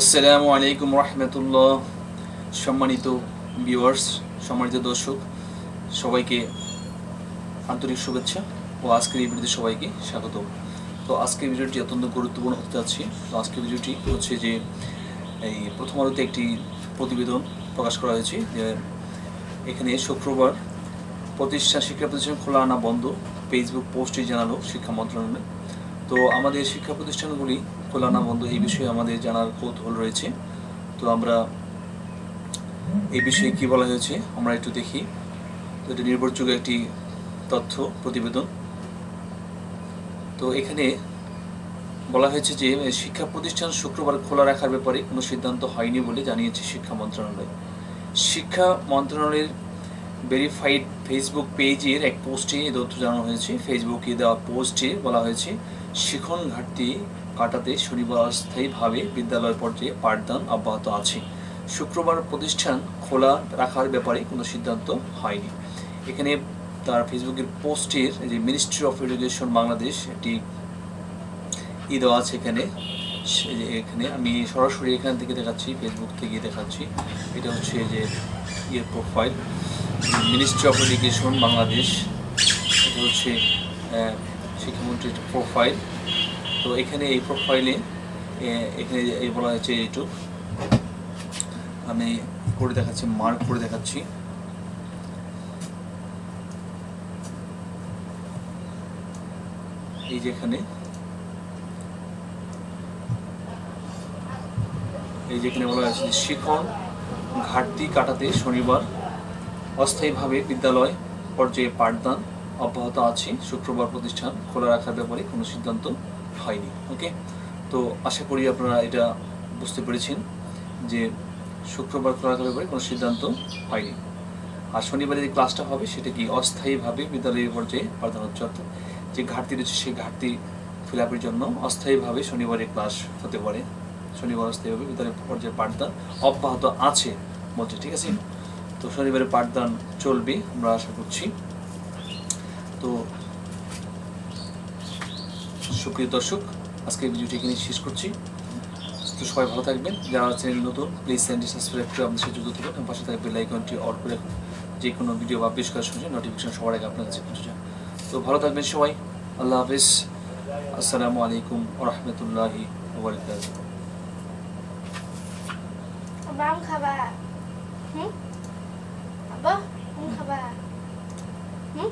আসসালামু আলাইকুম রহমতুল্লাহ। সম্মানিত ভিউয়ার্স সম্মানিত দর্শক, সবাইকে আন্তরিক শুভেচ্ছা ও আজকের এই ভিডিওতে সবাইকে স্বাগত। তো আজকের ভিডিওটি অত্যন্ত গুরুত্বপূর্ণ হতে যাচ্ছে। তো আজকের ভিডিওটি হচ্ছে যে, এই প্রথম আলোতে একটি প্রতিবেদন প্রকাশ করা হয়েছে যে, এখানে শুক্রবার প্রতিষ্ঠান শিক্ষা প্রতিষ্ঠান খোলা আনা বন্ধ ফেসবুক পোস্টে জানালো শিক্ষা মন্ত্রণালয়। তো আমাদের শিক্ষা প্রতিষ্ঠানগুলি খোলা না বন্ধ, এই বিষয়ে আমাদের জানার কৌতূহল রয়েছে। তো আমরা এই বিষয়ে কি বলা হয়েছে, আমরা একটু দেখি। তো এটা নির্ভরযোগ্য একটি তথ্য, প্রতিবেদন। তো এখানে বলা হয়েছে যে, শিক্ষা প্রতিষ্ঠান শুক্রবার খোলা রাখার ব্যাপারে কোনো সিদ্ধান্ত হয়নি বলে জানিয়েছে শিক্ষা মন্ত্রণালয়। শিক্ষা মন্ত্রণালয়ের ভেরিফাইড ফেসবুক পেজের এক পোস্টে এই তথ্য জানানো হয়েছে। ফেসবুকে দেওয়া পোস্টে বলা হয়েছে, শিখন ঘাটতি কাটাতে শনিবার অস্থায়ীভাবে বিদ্যালয় পর্যায়ে পাঠদান অব্যাহত আছে। শুক্রবার প্রতিষ্ঠান খোলা রাখার ব্যাপারে কোনো সিদ্ধান্ত হয়নি। এখানে তার ফেসবুকের পোস্টের যে মিনিস্ট্রি অফ এডুকেশন বাংলাদেশ একটি ই দেওয়া আছে এখানে। এখানে আমি সরাসরি এখান থেকে দেখাচ্ছি ফেসবুক থেকে দেখাচ্ছি। এটা হচ্ছে যে ইয়ের profile ministry of education Bangladesh এটা হচ্ছে শিক্ষামন্ত্রীর প্রোফাইল তো এখানে এই প্রোফাইলে এখানে এই বলা হয়েছে এইটুক আমি করে দেখাচ্ছি মার্ক করে দেখাচ্ছি। এই যে এখানে। এই যেখানে বলা হয়েছে শিখন ঘাটতি কাটাতে শনিবার অস্থায়ীভাবে বিদ্যালয় পর্যায়ে পাঠদান অব্যাহত আছে। শুক্রবার প্রতিষ্ঠান খোলা রাখার ব্যাপারে কোনো সিদ্ধান্ত হয়নি। ওকে? তো আশা করি আপনারা এটা বুঝতে পেরেছেন যে শুক্রবার খোলা রাখার ব্যাপারে কোনো সিদ্ধান্ত হয়নি। আর শনিবারে যে ক্লাসটা হবে, সেটা কি অস্থায়ীভাবে বিদ্যালয়ের পর্যায়ে পাঠদান হচ্ছে? অর্থাৎ যে ঘাটতি রয়েছে, সেই ঘাটতি ফিল আপের জন্য অস্থায়ীভাবে শনিবারে ক্লাস হতে পারে। শনিবার অস্থায়ীভাবে বিদ্যালয়ের পর্যায়ে পাঠদান অব্যাহত আছে বলছে, ঠিক আছে? তো শনিবারে পাঠদান চলবে, আমরা আশা করছি। তো সুপ্রিয় দর্শক আজকে ভিডিওটি এখানে শেষ করছি। তো সবাই ভালো থাকবেন। যারা চ্যানেল নতুন প্লিজ চ্যানেলটি সাবস্ক্রাইব করে আমাদের সাথে যুক্ত থাকবেন পাশে থাকবে লাইক আইকনটি অল করে যে কোনো ভিডিও বা বেশ করার সঙ্গে নোটিফিকেশন সবার আগে আপনার কাছে পৌঁছে যায়। তো ভালো থাকবেন সবাই। আল্লাহ হাফিজ। আসসালামু আলাইকুম রহমতুল্লাহি ওবরাকাতুহু। আম খাবা হুম আব্বা আম খাবা হুম